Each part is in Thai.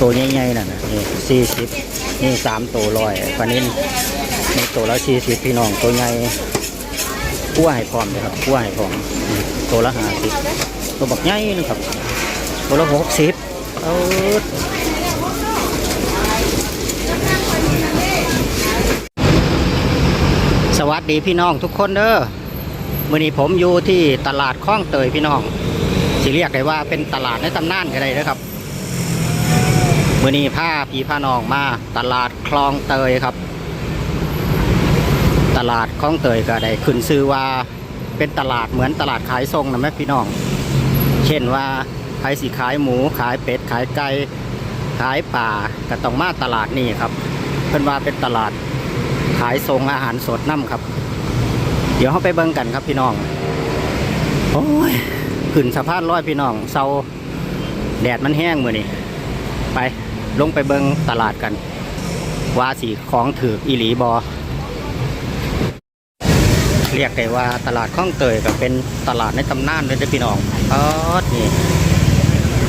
ตัวใหญ่ๆนั่นน่ะนี่สี่สิบนี่สามตัวร้อยปลานินนี่ตัวละสี่สิบพี่น้องตัวใหญ่กู้ให้พร้อมเลยครับกู้ให้พร้อมตัวละห้าสิบตัวบักใหญ่นะครับตัวละหกสิบเอาสวัสดีพี่น้องทุกคนเด้อมื่อนี้ผมอยู่ที่ตลาดคลองเตยพี่น้องสิเรียกได้ว่าเป็นตลาดในตำนานก็ได้นะครับ มื่อนี้ผ้าพี่ผ้าน้องมาตลาดคลองเตยครับ ตลาดคลองเตยก็ได้ขึ้นชื่อว่าเป็นตลาดเหมือนตลาดขายทรงนะแม่พี่น้อง เช่นว่าใครสิขายหมูขายเป็ดขายไก่ขายป่าก็ต้องมาตลาดนี่ครับ เพิ่นว่าเป็นตลาดขายทรงอาหารสดน้ำครับ เดี๋ยวเขาไปเบิ่งกันครับพี่น้องโอ้ยขึ้นสะพานร้อยพี่น้องเซาแดดมันแห้งมือนี่ไป ลงไปเบิงตลาดกัน ว่าสีของถืออีหลีบอเรียกได้ว่าตลาดข้องเตยก็เป็นตลาดในตำนานเลยเด้พี่น้องเออนี่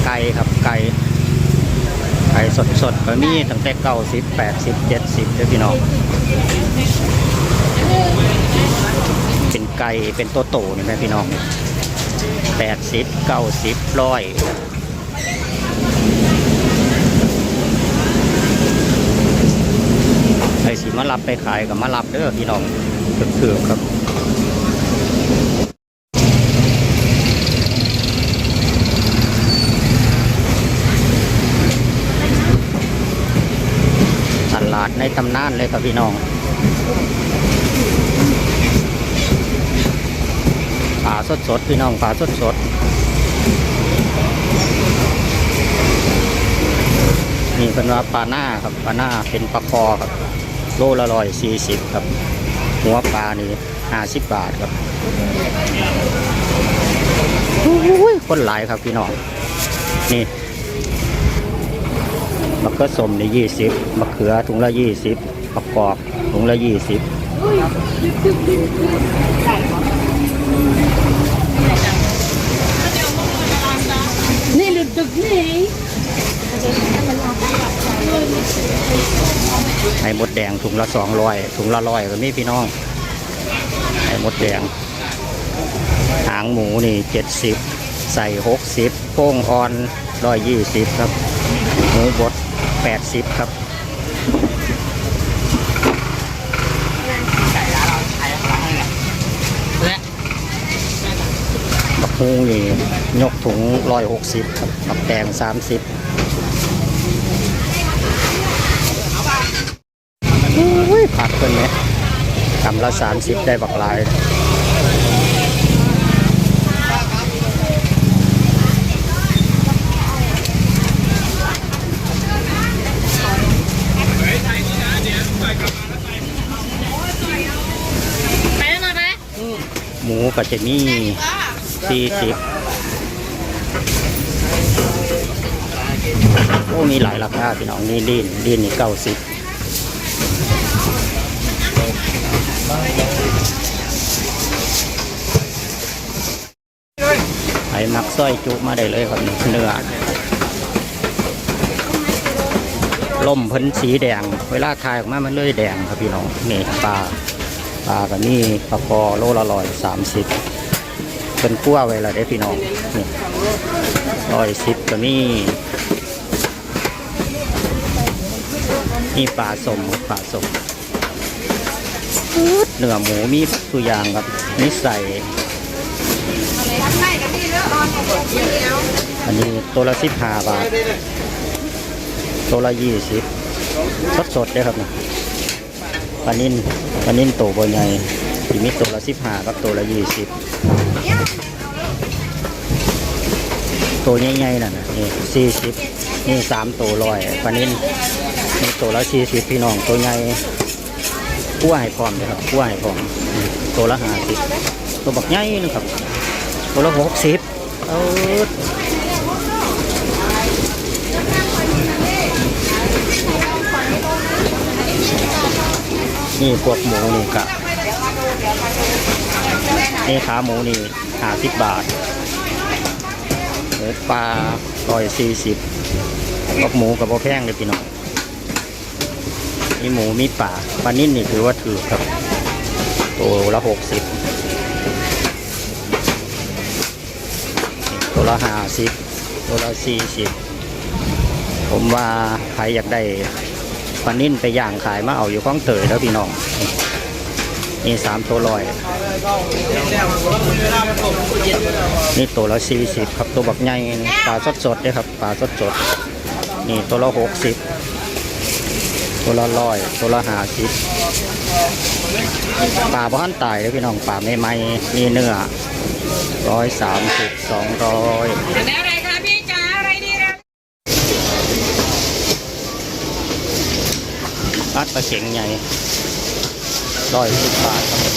ไก่ครับไก่ไก่สดสดๆก็มีตั้งแต่เก้าสิบแปดสิบเจ็ดสิบเด้พี่น้อง เป็นไก่เป็นโตโตนี่ไหมพี่น้องแปดสิบเก้าสิบร้อย ไอ้ สีมารับไปขายกับมารับเด้อพี่น้องเถื่อครับตลาดในตำนานเลยครับพี่น้องปลาสดสดๆพี่น้องปลาสดสดๆนี่เป็นว่าปลาหน้าครับปลาหน้าเป็นปลาคอครับ โลละร้อยสี่สิบครับ หัวปลานี่ห้าสิบบาทครับโอ้ยคนหลายครับพี่น้อง นี่มะเขือส้มนี่ยี่สิบมะเขือถุงละยี่สิบมะกอกถุงละยี่สิบ ไข่มดแดงถุงละสองร้อยถุงละร้อยก็มีพี่น้องไข่มดแดง หางหมูนี่เจ็ดสิบใส่หกสิบโป้งออนร้อยยี่สิบครับหมูบดแปดสิบครับบักฮูนี่ยกถุงร้อยหกสิบครับบักแดงสามสิบอุ้ยผัก เพิ่นไหมกำละสามสิบได้บักหลายไปแล้วนะไปหมูก็จะมีสี่สิบโอ้มีหลายราคาพี่น้องนี่ลีนลีนนี่เก้าสิบ ไอ้มักสร้อยจุมาได้เลยครับเนื้อล่มพ้นสีแดง เวลาทายออกมามันเลยแดงครับพี่น้องนี่ปลาปลากับนี่ปลาคอโลละร้อยสามสิบเป็นกั้วไว้ละได้พี่น้องนี่ร้อยสิบก็มีนี่ปลาสมปลาสม เนื้อหมูมีตัวอย่างครับนี่ใส่อันนี้ตัวละสิบห้าบาท ตัวละยี่สิบสดสดๆเลยครับนะปลานิ่นปลานิ่นตัวบใหญ่ที่มีตัวละสิบห้ากับตัวละยี่สิบตัวใหญ่ๆนั่นน่ะนี่สี่สิบนี่สามตัวร้อยปลานิ่นนี่ตัวละสี่สิบพี่น้องตัวใหญ่ กู้ให้พร้อมเลยครับกู้ให้พร้อมตัวละห้าสิบตัวบักใหญ่นะครับตัวละหกสิบเออนี่พวกหมูนี่กะนี่ขาหมูนี่ห้าสิบบาทเนื้อปลาร้อยสี่สิบกับหมูกับโบแพงเลยพี่น้อง มีหมูมีป่าปลานิ่นนี่ถือว่าถือครับ ตัวละหกสิบตัวละห้าสิบตัวละสี่สิบผมว่าใครอยากได้ปลานิ่นไปย่างขายมาเอาอยู่ข้องเตยแล้วพี่น้องนี่สามตัวลอย นี่ตัวละสี่สิบครับตัวบักใหญ่นี่ปลาสดสดๆเลยครับปลาสดสดๆนี่ตัวละหกสิบ ตัวละร้อยตัวละหาสิบปลาบ้านตายเลยพี่น้องปลาไม่ไม่ๆนี่เนื้อร้อยสามสิบสองร้อยแล้วอะไรคะพี่จ๋าอะไรดีนะปัดปลาเข็งใหญ่ร้อยสิบบาทครับ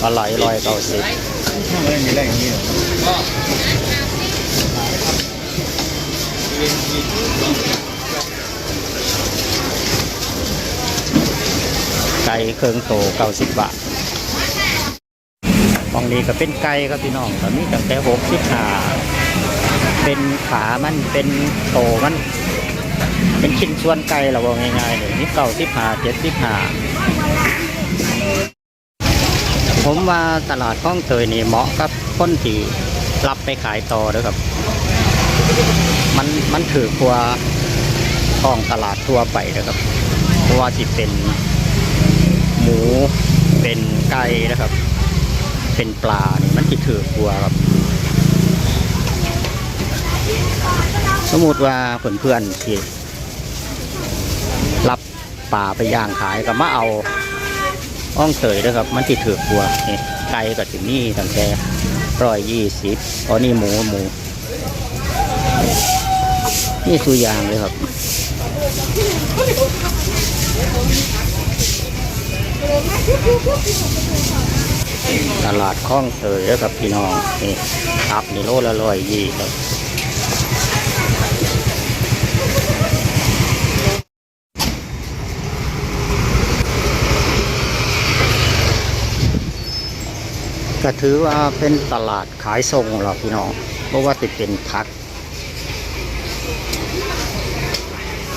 ปลาไหลร้อยเก้าสิบมี ไก่เครื่องโตเก้าสิบบาทมองนี้ก็เป็นไก่ครับพี่น้องตอนนี้ตั้งแต่หกสิบหาเป็นขามันเป็นโตมัน เป็นชิ้นส่วนไก่เราบอกง่ายๆเลยนี่เก้าสิบหาเจ็ดสิบหาผมว่าตลาดข้องเตยนี่เหมาะกับคนที่รับไปขายต่อเด้วยครับ มันมันถือกว่าท้องตลาดทั่วไปนะครับ เพราะว่าสิเป็นหมูเป็นไก่นะครับ เป็นปลาเนี่ยมันจะถือกลัวครับ สมมติว่าเพื่อนๆที่รับปลาไปย่างขายก็มาเอาอ้องเตยนะครับ มันติถือกลัวนี่ไก่ก็ถึงนี่ตั้งแต่ร้อยยี่สิบอ๋อนี่หมูหมู นี่ตัวอย่างเลยครับตลาดคลองเตยแล้วครับพี่น้องนี่ตับนี่โลละร้อยยี่ครับก็ถือว่าเป็นตลาดขายส่งหรอพี่น้องเพราะว่าติดเป็นพัก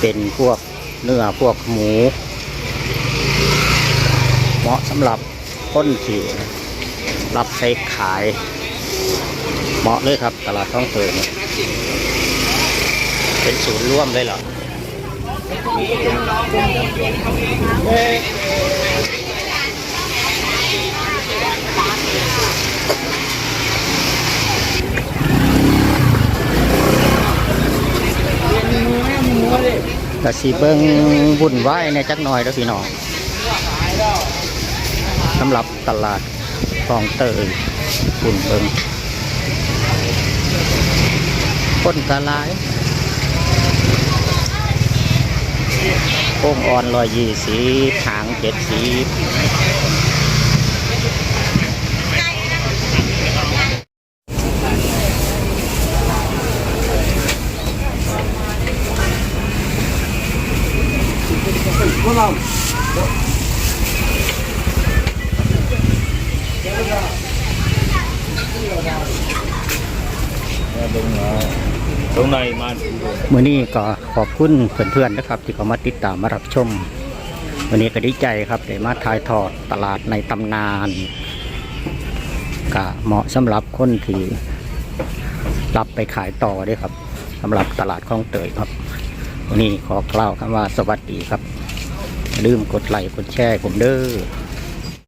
เป็นพวกเนื้อพวกหมู เหมาะสำหรับคนที่รับใช้ขาย เหมาะเลยครับตลาดท้องเติเนี่ยเป็นศูนย์ร่วมเลยเหรอ กะสีเบิงวุ่นวายในจักหน่อยแล้วพี่น้องสำหรับตลาดคลองเตยบุ่นเบิงคนกะลายโป้งอ่อนลอยยี่สีถางเจ็ดสี ตรงในมามื่อนี้ก็ขอบคุณเพื่อนๆนะครับ ที่เขามาติดตามมารับชมวันนี้ก็ดีใจครับได้มาถ่ายทอดตลาดในตำนานก็เหมาะสำหรับคนที่รับไปขายต่อด้วยครับสำหรับตลาดคลองเตยครับ วันนี้ขอกล่าวคำว่าสวัสดีครับ ลืมกดไลค์กดแชร์ผมเด้อ